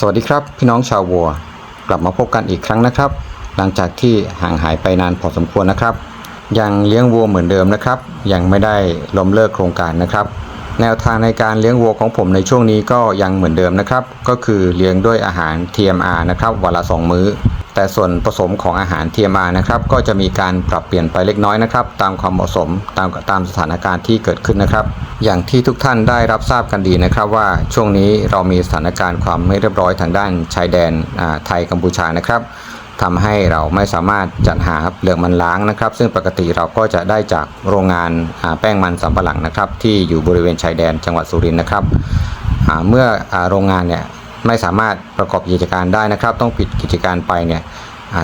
สวัสดีครับ พี่น้องชาววัว กลับมาพบกันอีกครั้งนะครับ หลังจากที่ห่างหายไปนานพอสมควรนะครับ ยังเลี้ยงวัวเหมือนเดิมนะครับ ยังไม่ได้ล้มเลิกโครงการนะครับ แนวทางในการเลี้ยงวัวของผมในช่วงนี้ก็ยังเหมือนเดิมนะครับ ก็คือเลี้ยงด้วยอาหาร TMR นะครับวันละ 2 มื้อ แต่ส่วนผสมของอาหาร TMR นะครับก็จะมีการปรับเปลี่ยนไปเล็กน้อยนะครับ ตามความเหมาะสมตามตามสถานการณ์ที่เกิดขึ้นนะครับ อย่างที่ทุกท่านได้รับทราบกันดีนะครับว่าช่วงนี้เรามีสถานการณ์ความไม่เรียบร้อยทางด้านชายแดนไทยกัมพูชานะครับทำให้เราไม่สามารถจัดหาเปลือกมันล้างนะครับ ซึ่งปกติเราก็จะได้จากโรงงานแป้งมันสำปะหลังนะครับ ที่อยู่บริเวณชายแดนจังหวัดสุรินทร์นะครับเมื่อโรงงานเนี่ย ไม่สามารถประกอบกิจการได้นะครับ ต้องปิดกิจการไปเนี่ย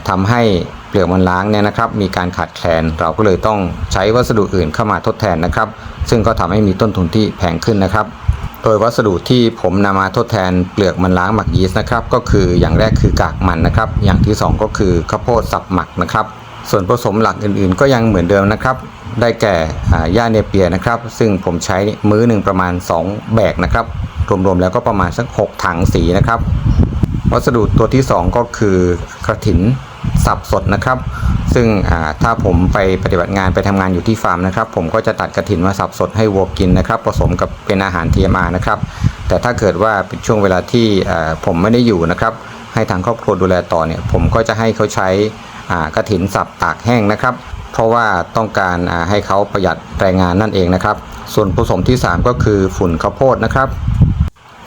ทำให้เปลือกมันล้างเนี่ยนะครับ มีการขาดแคลนเราก็เลยต้องใช้วัสดุอื่นเข้ามาทดแทนนะครับ ซึ่งก็ทำให้มีต้นทุนที่แพงขึ้นนะครับ โดยวัสดุที่ผมนำมาทดแทนเปลือกมันล้างหมักยีสต์นะครับ ก็คืออย่างแรกคือกากมันนะครับ อย่างที่สองก็คือข้าวโพดสับหมักนะครับ ส่วนผสมหลักอื่นๆ ก็ยังเหมือนเดิมนะครับ ได้แก่อ่าหญ้าเนเปียนะครับ ซึ่งผมใช้มื้อหนึ่งประมาณ 2 แบกนะครับ รวมๆแล้วก็ประมาณสัก 6 ถังสีนะครับ วัสดุตัวที่ 2 ก็คือกระถินสับสดนะครับ ซึ่งถ้าผมไปปฏิบัติงานไปทำงานอยู่ที่ฟาร์มนะครับ ผมก็จะตัดกระถินมาสับสดให้วัวกินนะครับ ผสมกับเป็นอาหาร TMR นะครับ แต่ถ้าเกิดว่าเป็นช่วงเวลาที่ผมไม่ได้อยู่นะครับ ให้ทางครอบครัวดูแลต่อเนี่ย ผมก็จะให้เขาใช้กระถินสับตากแห้งนะครับ เพราะว่าต้องการให้เขาประหยัดแรงงานนั่นเองนะครับ ส่วนผสมที่ 3 ก็คือฝุ่นข้าวโพดนะครับ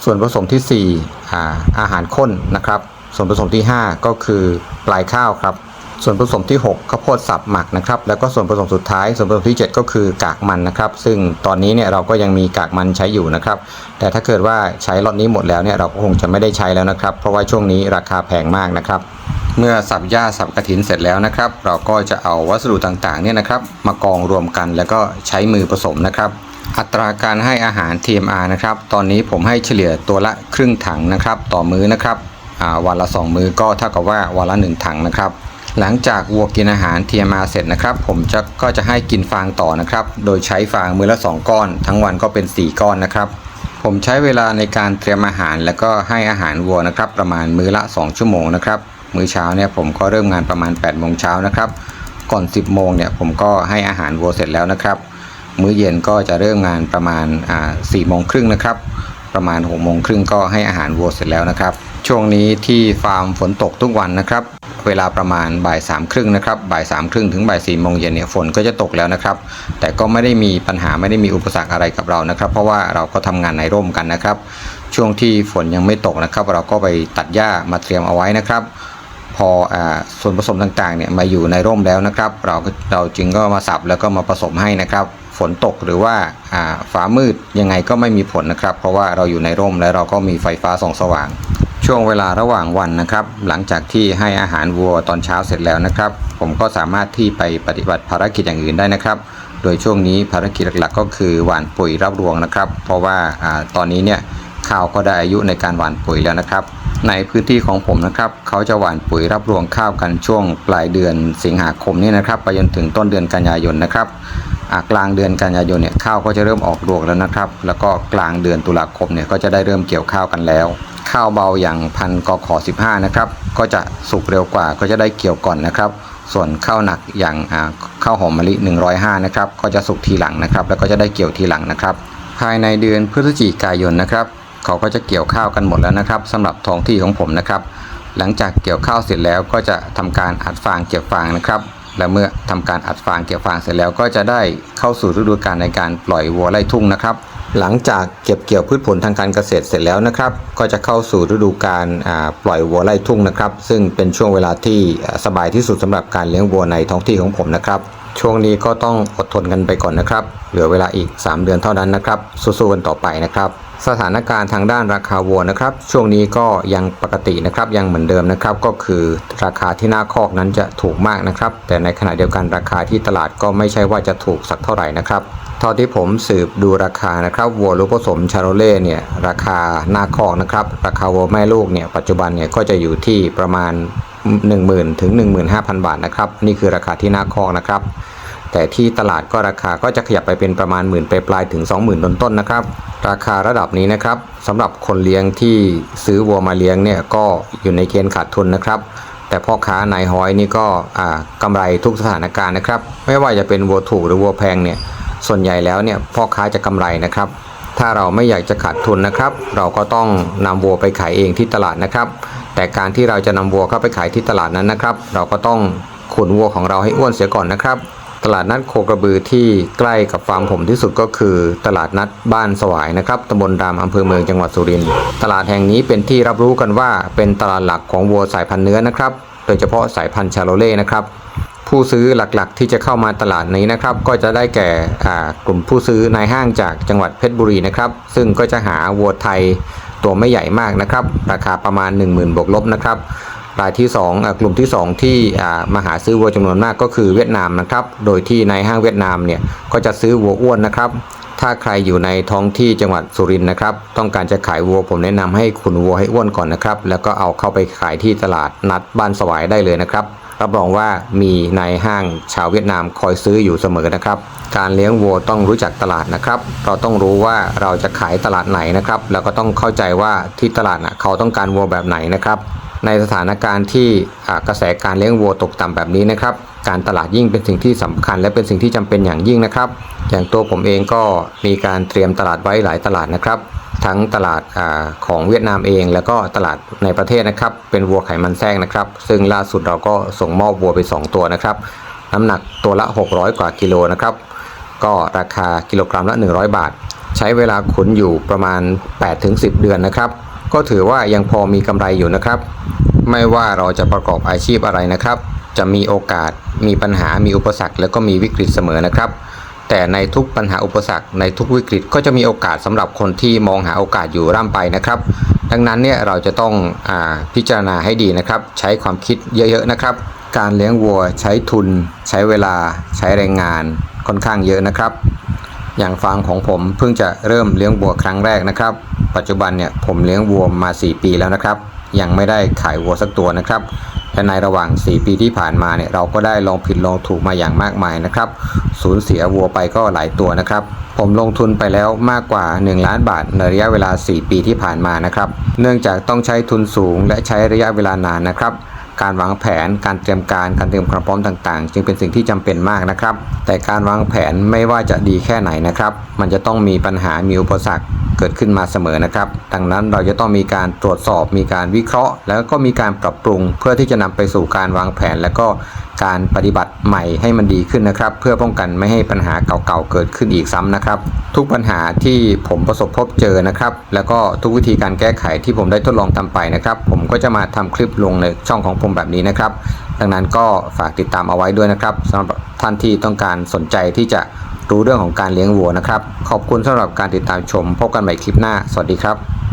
ส่วนผสมที่ 4 อาอาหารข้นนะครับ ส่วนผสมที่ 5 ก็คือปลายข้าวครับ ส่วนผสมที่ 6ข้าวโพดสับหมักนะครับ แล้วก็ส่วนผสมสุดท้าย ส่วนผสมที่ 7 ก็คือกากมันนะครับ ซึ่งตอนนี้เนี่ยเราก็ยังมีกากมันใช้อยู่นะครับ แต่ถ้าเกิดว่าใช้ล็อตนี้หมดแล้วเนี่ยเราก็คงจะไม่ได้ใช้แล้วนะครับ เพราะว่าช่วงนี้ราคาแพงมากนะครับ เมื่อสับหญ้าสับกระถินเสร็จแล้วนะครับ เราก็จะเอาวัสดุต่างๆเนี่ยนะครับ มากองรวมกันแล้วก็ใช้มือผสมนะครับ อัตราการให้อาหาร TMR นะครับ ตอนนี้ผมให้เฉลี่ยตัวละครึ่งถังนะครับ ต่อมื้อนะครับวันละ 2 มื้อก็เท่ากับว่าวันละ 1 ถังนะครับ หลังจากวัวกินอาหาร TMR เสร็จนะครับ ผมจะก็จะให้กินฟางต่อนะครับ โดยใช้ฟางมื้อละ 2 ก้อน ทั้งวันก็เป็น 4 ก้อนนะครับผมใช้เวลาในการเตรียมอาหาร แล้วก็ให้อาหารวัวนะครับ ประมาณมื้อละ 2 ชั่วโมงนะครับ มื้อเช้าเนี่ยผมก็เริ่มงานประมาณ8โมงเช้านะครับ ก่อน 10โมงเนี่ยผมก็ให้อาหารวัวเสร็จแล้วนะครับ มื้อเย็นก็จะเริ่มงานประมาณอ่า4โมงครึ่งนะครับ ประมาณ6โมงครึ่งก็ให้อาหารวัวเสร็จแล้วนะครับ ช่วงนี้ที่ฟาร์มฝนตกทุกวันนะครับ เวลาประมาณบ่ายสามครึ่งนะครับบ่ายสามครึ่งถึงบ่ายสี่โมงเย็นเนี่ยฝนก็จะตกแล้วนะครับ แต่ก็ไม่ได้มีปัญหาไม่ได้มีอุปสรรคอะไรกับเรานะครับ เพราะว่าเราก็ทำงานในร่มกันนะครับ ช่วงที่ฝนยังไม่ตกนะครับ เราก็ไปตัดหญ้ามาเตรียมเอาไว้นะครับ พออส่วนผสมต่างๆเนี่ยมาอยู่ในร่มแล้วนะครับ เราเราจึงก็มาสับแล้วก็มาผสมให้นะครับ ฝนตกหรือว่าอ่าฟ้ามืดยังไงก็ไม่มีผลนะครับ เพราะว่าเราอยู่ในร่มและเราก็มีไฟฟ้าส่องสว่าง ช่วงเวลาระหว่างวันนะครับ หลังจากที่ให้อาหารวัวตอนเช้าเสร็จแล้วนะครับ ผมก็สามารถที่ไปปฏิบัติภารกิจอย่างอื่นได้นะครับโดยช่วงนี้ภารกิจหลักๆ ก็คือหว่านปุ๋ยรับรวงนะครับ เพราะว่าอาตอนนี้เนี่ยข้าวก็ได้อายุในการหว่านปุ๋ยแล้วนะครับ ในพื้นที่ของผมนะครับ เขาจะหว่านปุ๋ยรับรวงข้าวกันช่วงปลายเดือนสิงหาคมนี้นะครับไปจนถึงต้นเดือนกันยายนนะครับกลางเดือนกันยายนเนี่ยข้าวก็จะเริ่มออกรวงแล้วนะครับ แล้วก็กลางเดือนตุลาคมเนี่ยก็จะได้เริ่มเกี่ยวข้าวกันแล้ว ข้าวเบาอย่างพันกอขอ15นะครับก็จะสุกเร็วกว่าก็จะได้เกี่ยวก่อนนะครับ ส่วนข้าวหนักอย่างข้าวหอมมะลิ 105นะครับก็จะสุกทีหลังนะครับ แล้วก็จะได้เกี่ยวทีหลังนะครับ ภายในเดือนพฤศจิกายนนะครับ เขาก็จะเกี่ยวข้าวกันหมดแล้วนะครับสำหรับท้องที่ของผมนะครับ หลังจากเกี่ยวข้าวเสร็จแล้วก็จะทำการอัดฟางเก็บฟางนะครับ และเมื่อทำการอัดฟางเก็บฟางเสร็จแล้วก็จะได้เข้าสู่ฤดูกาลในการปล่อยวัวไล่ทุ่งนะครับ หลังจากเก็บเกี่ยวพืชผลทางการเกษตรเสร็จแล้วนะครับ ก็จะเข้าสู่ฤดูกาลอ่าปล่อยวัวไล่ทุ่งนะครับ ซึ่งเป็นช่วงเวลาที่สบายที่สุดสำหรับการเลี้ยงวัวในท้องที่ของผมนะครับ ช่วงนี้ก็ต้องอดทนกันไปก่อนนะครับ เหลือเวลาอีก 3 เดือนเท่านั้นนะครับสู้ๆกันต่อไปนะครับ สถานการณ์ทางด้านราคาวัวนะครับ ช่วงนี้ก็ยังปกตินะครับยังเหมือนเดิมนะครับ ก็คือราคาที่หน้าคอกนั้นจะถูกมากนะครับ แต่ในขณะเดียวกันราคาที่ตลาดก็ไม่ใช่ว่าจะถูกสักเท่าไหร่นะครับ เท่าที่ผมสืบดูราคานะครับวัวลูกผสมชาโรเล่เนี่ยราคาหน้าคอกนะครับ ราคาวัวแม่ลูกเนี่ยปัจจุบันเนี่ยก็จะอยู่ที่ประมาณ 10,000ถึง15,000 บาทนะครับนี่คือราคาที่หน้าคอกนะครับ แต่ที่ตลาดก็ราคาก็จะขยับไปเป็นประมาณหมื่นปลายๆถึง 20,000ต้นต้นนะครับ ราคาระดับนี้นะครับสำหรับคนเลี้ยงที่ซื้อวัวมาเลี้ยงเนี่ยก็อยู่ในเกณฑ์ขาดทุนนะครับแต่พ่อค้านายฮ้อยนี่ก็อ่ากำไรทุกสถานการณ์นะครับ ไม่ว่าจะเป็นวัวถูกหรือวัวแพงเนี่ย ส่วนใหญ่แล้วเนี่ยพ่อค้าจะกำไรนะครับ ถ้าเราไม่อยากจะขาดทุนนะครับ เราก็ต้องนำวัวไปขายเองที่ตลาดนะครับ แต่การที่เราจะนำวัวเข้าไปขายที่ตลาดนั้นนะครับ เราก็ต้องขุนวัวของเราให้อ้วนเสียก่อนนะครับ ตลาดนัดโคกระบือที่ใกล้กับฟาร์มผมที่สุดก็คือ ตลาดนัดบ้านสวายนะครับตำบลรามอำเภอเมืองจังหวัดสุรินทร์ตลาดแห่งนี้เป็นที่รับรู้กันว่าเป็นตลาดหลักของวัวสายพันธุ์เนื้อนะครับ โดยเฉพาะสายพันธุ์ชาโลเล่นะครับ ผู้ซื้อหลักๆ ที่จะเข้ามาตลาดนี้นะครับ ก็จะได้แก่กลุ่มผู้ซื้อนายห้างจากจังหวัดเพชรบุรีนะครับ ซึ่งก็จะหาวัวไทยตัวไม่ใหญ่มากนะครับ ราคาประมาณ 10,000บวกลบนะครับรายที่2อ่ากลุ่มที่ 2 ที่มาหาซื้อวัวจำนวนมากก็คือเวียดนามนะครับ โดยที่ในห้างเวียดนามเนี่ยก็จะซื้อวัวอ้วนนะครับ ถ้าใครอยู่ในท้องที่จังหวัดสุรินทร์นะครับ ต้องการจะขายวัวผมแนะนำให้ขุนวัวให้อ้วนก่อนนะครับ แล้วก็เอาเข้าไปขายที่ตลาดนัดบ้านสวายได้เลยนะครับ รับรองว่ามีนายห้างชาวเวียดนามคอยซื้ออยู่เสมอนะครับ การเลี้ยงวัวต้องรู้จักตลาดนะครับ เราต้องรู้ว่าเราจะขายตลาดไหนนะครับ แล้วก็ต้องเข้าใจว่าที่ตลาดนะเขาต้องการวัวแบบไหนนะครับ ในสถานการณ์ที่กระแสการเลี้ยงวัวตกต่ำแบบนี้นะครับ การตลาดยิ่งเป็นสิ่งที่สำคัญ และเป็นสิ่งที่จำเป็นอย่างยิ่งนะครับ อย่างตัวผมเองก็มีการเตรียมตลาดไว้หลายตลาดนะครับ ทั้งตลาดอของเวียดนามเอง แล้วก็ตลาดในประเทศนะครับ เป็นวัวไขมันแทรกนะครับ ซึ่งล่าสุดเราก็ส่งมอบวัวไป 2 ตัวนะครับ น้ำหนักตัวละ 600 กว่ากิโลนะครับ ก็ราคากิโลกรัมละ 100 บาท ใช้เวลาขุนอยู่ประมาณ 8-10 เดือนนะครับ ก็ถือว่ายังพอมีกำไรอยู่นะครับ ไม่ว่าเราจะประกอบอาชีพอะไรนะครับ จะมีโอกาส มีปัญหา มีอุปสรรค แล้วก็มีวิกฤตเสมอนะครับ แต่ในทุกปัญหาอุปสรรคในทุกวิกฤตก็จะมีโอกาสสำหรับคนที่มองหาโอกาสอยู่ร่ำไปนะครับ ดังนั้นเนี่ยเราจะต้องอพิจารณาให้ดีนะครับ ใช้ความคิดเยอะๆนะครับ การเลี้ยงวัวใช้ทุน ใช้เวลา ใช้แรงงานค่อนข้างเยอะนะครับ อย่างฟาร์มของผมเพิ่งจะเริ่มเลี้ยงวัวครั้งแรกนะครับ ปัจจุบันเนี่ยผมเลี้ยงวัวมา 4 ปีแล้วนะครับ ยังไม่ได้ขายวัวสักตัวนะครับ และในระหว่าง 4 ปีที่ผ่านมาเนี่ยเราก็ได้ลองผิดลองถูกมาอย่างมากมายนะครับ สูญเสียวัวไปก็หลายตัวนะครับ ผมลงทุนไปแล้วมากกว่า 1 ล้านบาทในระยะเวลา 4 ปีที่ผ่านมานะครับ เนื่องจากต้องใช้ทุนสูงและใช้ระยะเวลานานนะครับ การวางแผน การเตรียมการการเตรียมความพร้อมต่างๆ จึงเป็นสิ่งที่จำเป็นมากนะครับ แต่การวางแผนไม่ว่าจะดีแค่ไหนนะครับ มันจะต้องมีปัญหามีอุปสรรคเกิดขึ้นมาเสมอนะครับ ดังนั้นเราจะต้องมีการตรวจสอบ มีการวิเคราะห์ แล้วก็มีการปรับปรุง เพื่อที่จะนำไปสู่การวางแผน และก็ การปฏิบัติใหม่ให้มันดีขึ้นนะครับ เพื่อป้องกันไม่ให้ปัญหาเก่าๆเกิดขึ้นอีกซ้ำนะครับ ทุกปัญหาที่ผมประสบพบเจอนะครับ แล้วก็ทุกวิธีการแก้ไขที่ผมได้ทดลองทำไปนะครับ ผมก็จะมาทำคลิปลงในช่องของผมแบบนี้นะครับ ดังนั้นก็ฝากติดตามเอาไว้ด้วยนะครับสำหรับท่านที่ต้องการสนใจที่จะรู้เรื่องของการเลี้ยงวัวนะครับ ขอบคุณสำหรับการติดตามชม พบกันใหม่คลิปหน้า สวัสดีครับ